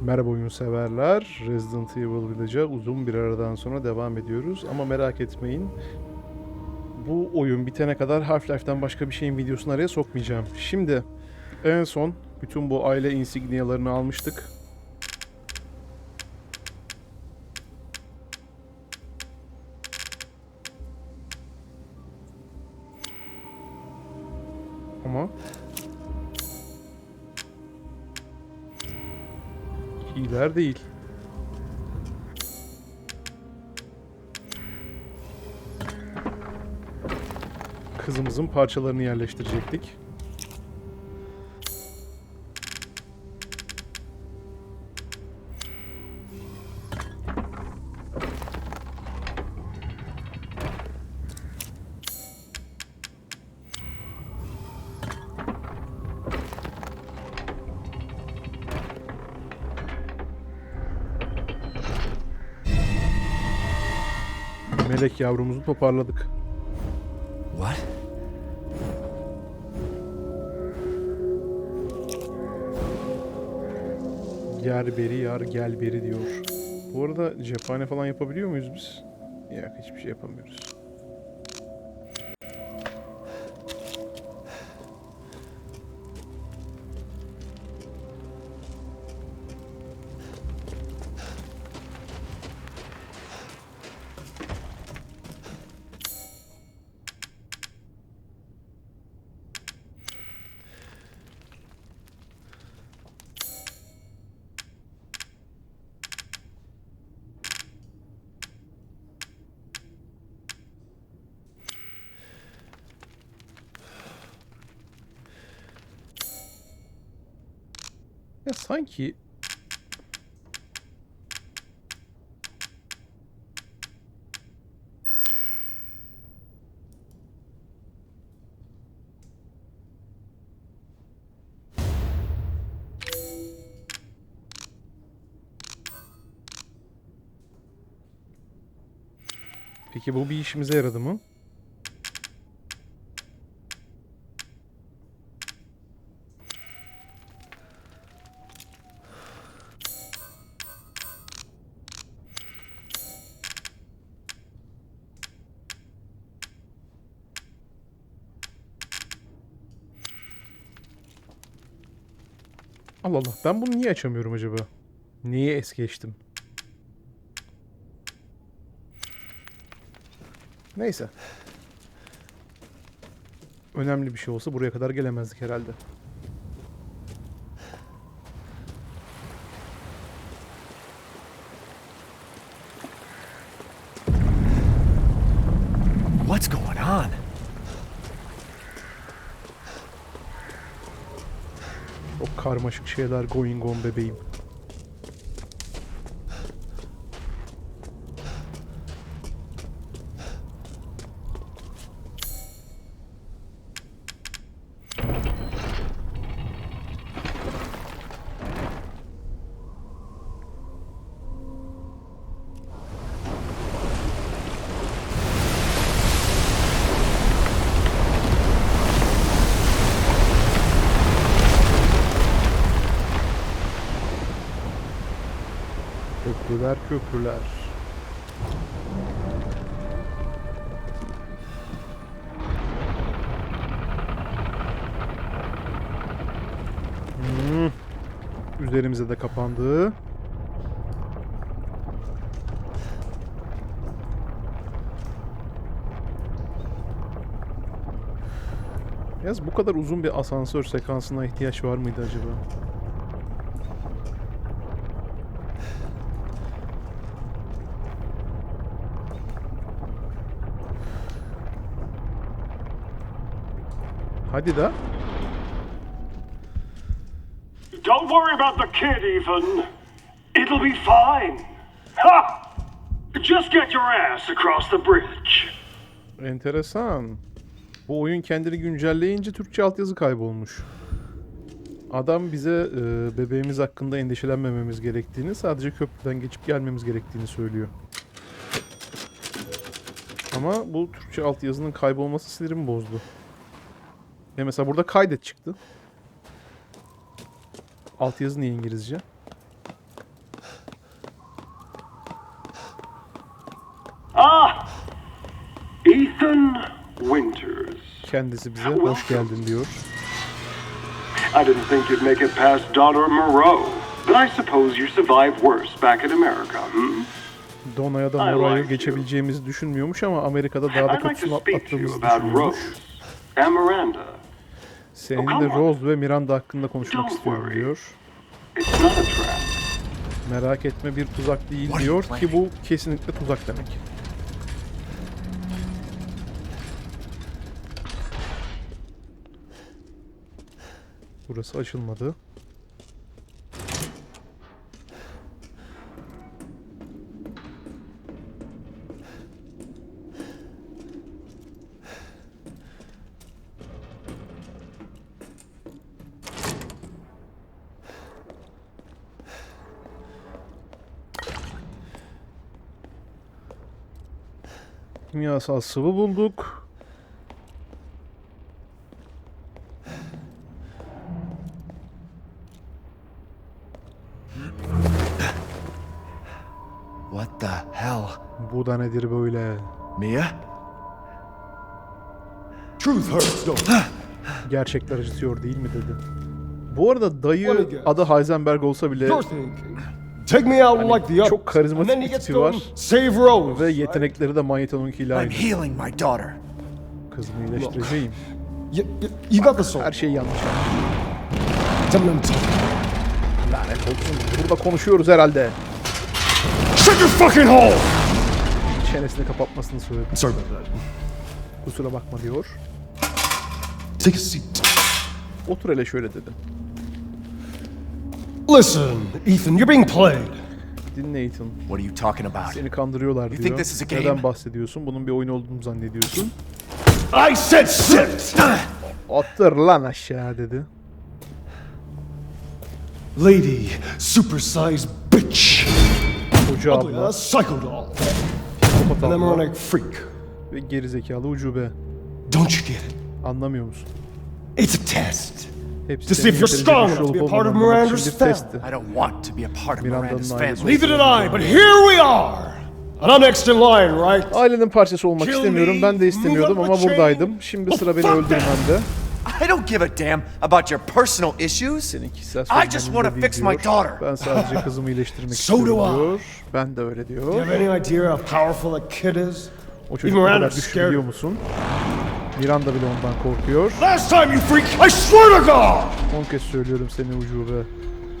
Merhaba oyun severler. Resident Evil Village'a uzun bir aradan sonra devam ediyoruz. Ama merak etmeyin. Bu oyun bitene kadar Half-Life'den başka bir şeyin videosunu araya sokmayacağım. Şimdi en son bütün bu aile insigniyalarını almıştık. İyiler değil. Kızımızın parçalarını yerleştirecektik. Melek yavrumuzu toparladık. What? Yer beri yar gel beri diyor. Bu arada cephane falan yapabiliyor muyuz biz? Yok hiçbir şey yapamıyoruz. Sanki Peki bu bir işimize yaradı mı? Allah Allah. Ben bunu niye açamıyorum acaba? Niye es geçtim? Neyse. Önemli bir şey olsa buraya kadar gelemezdik herhalde. What's going on? O karmaşık şeyler going on bebeğim. Köprüler köprüler. Hmm. Üzerimize de kapandı. Yaz bu kadar uzun bir asansör sekansına ihtiyaç var mıydı acaba? Hadi da. Don't worry about the kid, Ethan. It'll be fine. Ha! Just get your ass across the bridge. Enteresan. Bu oyun kendini güncelleyince Türkçe altyazı kaybolmuş. Adam bize e, bebeğimiz hakkında endişelenmememiz gerektiğini, sadece köprüden geçip gelmemiz gerektiğini söylüyor. Ama bu Türkçe altyazının kaybolması sinirimi bozdu. Ve mesela burada kaydet çıktı. Altyazı niye İngilizce? Ah! Ethan Winters. Kendisi bize hoş geldin diyor. I didn't think you'd make it past Donna Moreau, but I suppose you survived worse back in America, hmm? Donna'ya da Moreau'ya geçebileceğimizi düşünmüyormuş ama Amerika'da daha da kötüsünü atlattığımızı düşünüyormuş. And Miranda. Seninle. Rose ve Miranda hakkında konuşmak istiyorum diyor. Merak etme bir tuzak değil diyor ki bu kesinlikle tuzak demek. Burası açılmadı. Kimyasal sıvı bulduk. What the hell? Bu da nedir böyle? Mia? Truth hurts, don't? Gerçekler acıtıyor değil mi dedi. Bu arada dayı adı Heisenberg olsa bile. Take me out like the others. çok karizmatik and then he bir tipi var. Save Rose. ve yetenekleri de Manyeton'unkiyle I'm aynı. healing my daughter. Kızımı iyileştireceğim. You, you, you got the soul. Her şey yanlış. I'm. Lanet olsun. Burada konuşuyoruz herhalde. Shut your fucking hole! Çenesini kapatmasını söyledim. Sorry about that. Kusura bakma diyor. Take a seat. Otur hele şöyle dedi. Listen, Ethan, you're being played. Dinle Ethan. What are you talking about? Seni kandırıyorlar You diyor. think this is a game? Neden bahsediyorsun? Bunun bir oyun olduğunu zannediyorsun. I said sit! Attır lan aşağı dedi. Lady, supersized bitch. Koca abla, psycho doll. An freak. ve gerizekalı ucube. Don't you get it? Anlamıyor musun? It's a test. Hepsi To see if you're strong enough to be a part of Miranda's family. I don't want to be a part of Miranda's family. Neither did I, but here we are. And I'm next in line, right? Ailenin parçası olmak Kill istemiyorum. Ben de istemiyordum ama buradaydım. Şimdi sıra beni öldürmende. I don't give a damn about your personal issues. I just want to fix my daughter. Ben sadece kızımı iyileştirmek So do istiyorum I. diyor. Ben de öyle You diyor. have any idea how powerful that kid is? O çocuk kadar güçlü scared. biliyor musun? Miranda bile ondan korkuyor. Last time you freak, I swear to God! 10 kez söylüyorum seni ucube.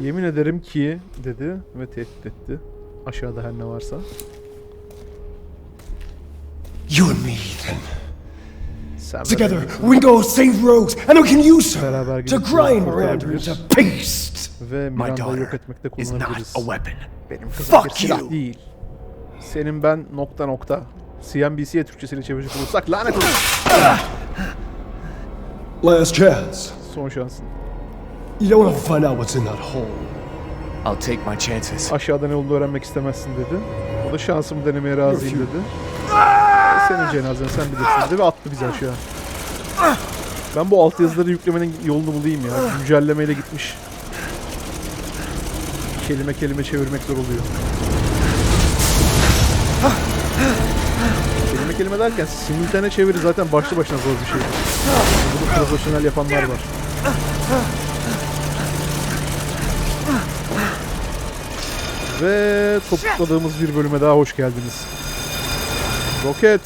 Yemin ederim ki dedi ve tehdit etti. Aşağıda her ne varsa. You and me, Ethan. Together, we go save Rose, and we can use her to grind Miranda into paste. ve Miranda'yı yok etmekte kullanabiliriz. a weapon. Benim kızım Fuck you. değil. Senin ben nokta nokta. CNBC'ye Türkçesiyle çevirecek olursak lanet olsun. Last chance. Son şansın. You don't want to find out what's in that hole. I'll take my chances. Aşağıda ne olduğunu öğrenmek istemezsin dedi. O da şansımı denemeye razıyım dedi. Senin cenazen sen bilirsin dedi ve attı bizi aşağı. Ben bu altyazıları yüklemenin yolunu bulayım ya. Güncellemeyle gitmiş. Kelime kelime çevirmek zor oluyor. Kelime kelime derken simultane çeviri zaten başlı başına zor bir şey. Bunu profesyonel yapanlar var. Ve topukladığımız bir bölüme daha hoş geldiniz. Roket.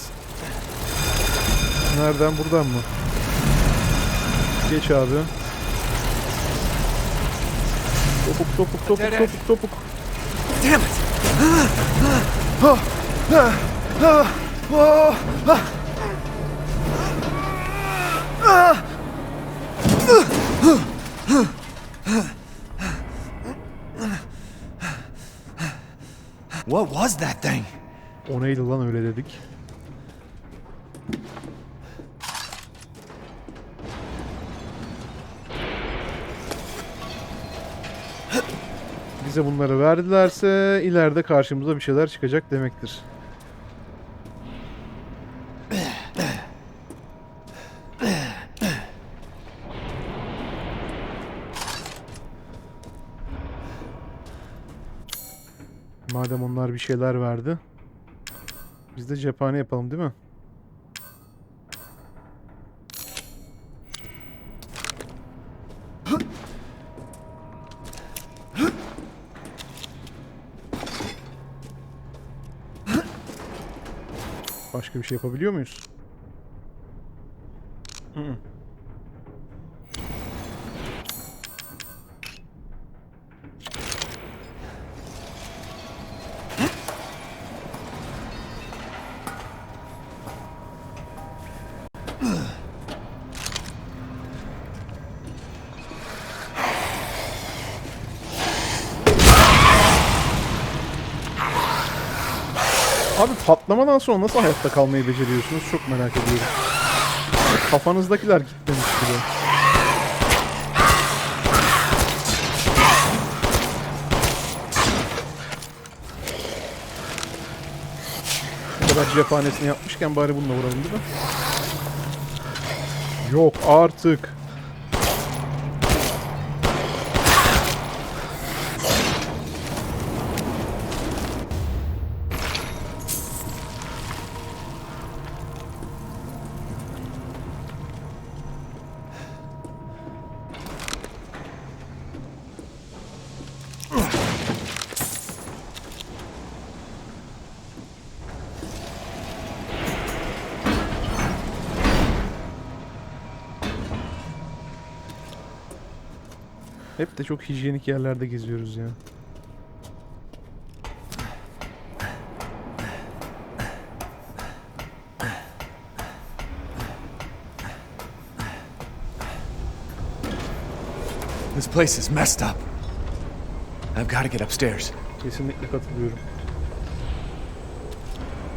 Nereden buradan mı? Geç abi. Topuk topuk topuk topuk topuk. Damn it! What was that thing? O neydi lan öyle dedik. Bize bunları verdilerse ileride karşımıza bir şeyler çıkacak demektir. Bir şeyler verdi. Biz de cephane yapalım değil mi? Başka bir şey yapabiliyor muyuz? Hı hı. Abi patlamadan sonra nasıl hayatta kalmayı beceriyorsunuz çok merak ediyorum. Kafanızdakiler gitmemiş bile. Bu kadar cephanesini yapmışken bari bununla vuralım değil mi? Yok artık. Hep de çok hijyenik yerlerde geziyoruz ya. This place is messed up. I've got to get upstairs. Kesinlikle katılıyorum.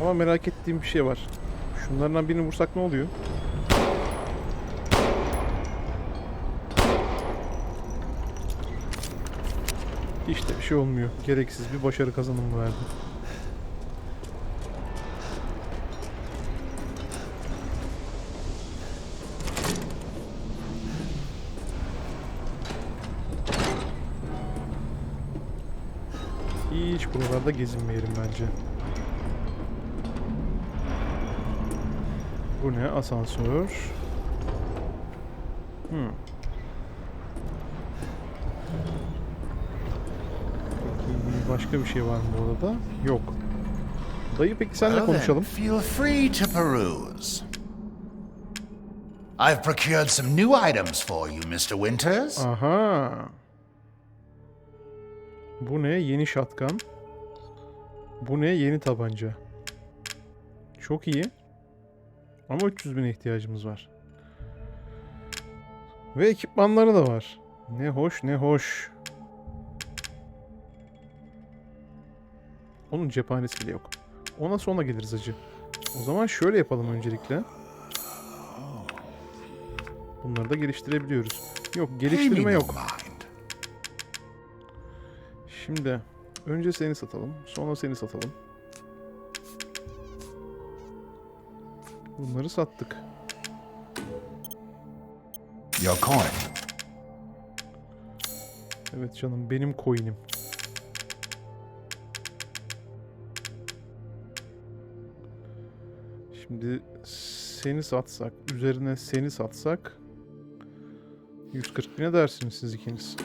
Ama merak ettiğim bir şey var. Şunlardan birini vursak ne oluyor? İşte bir şey olmuyor. Gereksiz bir başarı kazanımı verdi. Hiç buralarda gezinmeyelim bence. Bu ne? Asansör. Hmm. Peki başka bir şey var mı bu odada? Yok. Dayı peki senle konuşalım. feel free to peruse. I've procured some new items for you, Mr. Winters. Aha. Bu ne? Yeni shotgun. Bu ne? Yeni tabanca. Çok iyi. Ama 300 bine ihtiyacımız var. Ve ekipmanları da var. Ne hoş ne hoş. Onun cephanesi bile yok. Ona sonra geliriz acı. O zaman şöyle yapalım öncelikle. Bunları da geliştirebiliyoruz. Yok geliştirme yok. Şimdi önce seni satalım, sonra seni satalım. Bunları sattık. Your coin. Evet canım benim coin'im. Şimdi seni satsak, üzerine seni satsak 140 bine dersiniz siz ikiniz.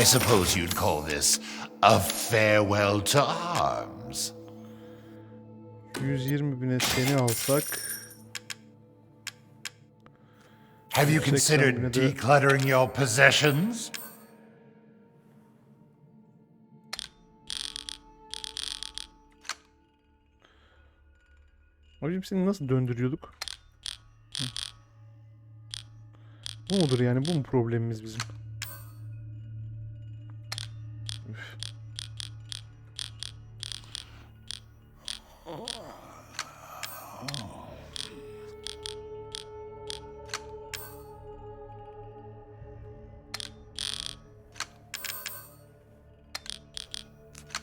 I suppose you'd call this a farewell to arms. 120 bine seni alsak Have you 180 considered decluttering your possessions? Hocam seni nasıl döndürüyorduk? Bu mudur yani? Bu mu problemimiz bizim? Üf.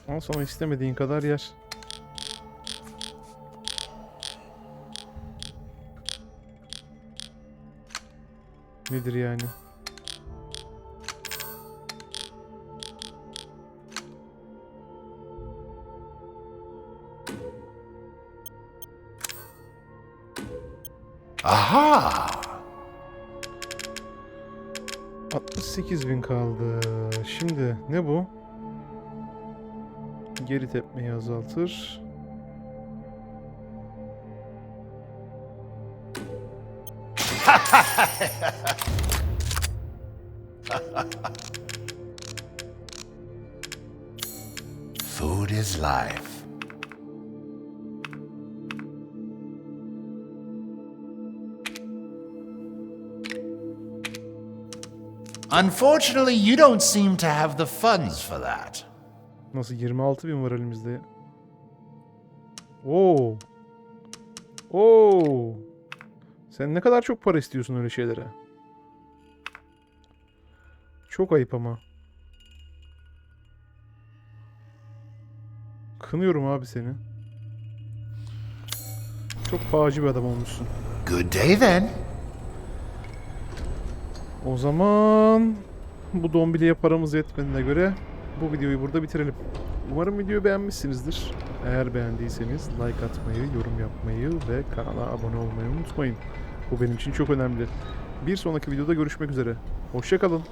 Al sana istemediğin kadar yer. nedir yani? Aha! 68 bin kaldı. Şimdi ne bu? Geri tepmeyi azaltır. Food is life. Unfortunately, you don't seem to have the funds for that. Nasıl 26 bin var elimizde? Oo. Oo. Sen ne kadar çok para istiyorsun öyle şeylere? Çok ayıp ama. Kınıyorum abi seni. Çok pahacı bir adam olmuşsun. Good day then. O zaman bu dombiliye paramız yetmediğine göre bu videoyu burada bitirelim. Umarım videoyu beğenmişsinizdir. Eğer beğendiyseniz like atmayı, yorum yapmayı ve kanala abone olmayı unutmayın. Bu benim için çok önemli. Bir sonraki videoda görüşmek üzere. Hoşçakalın.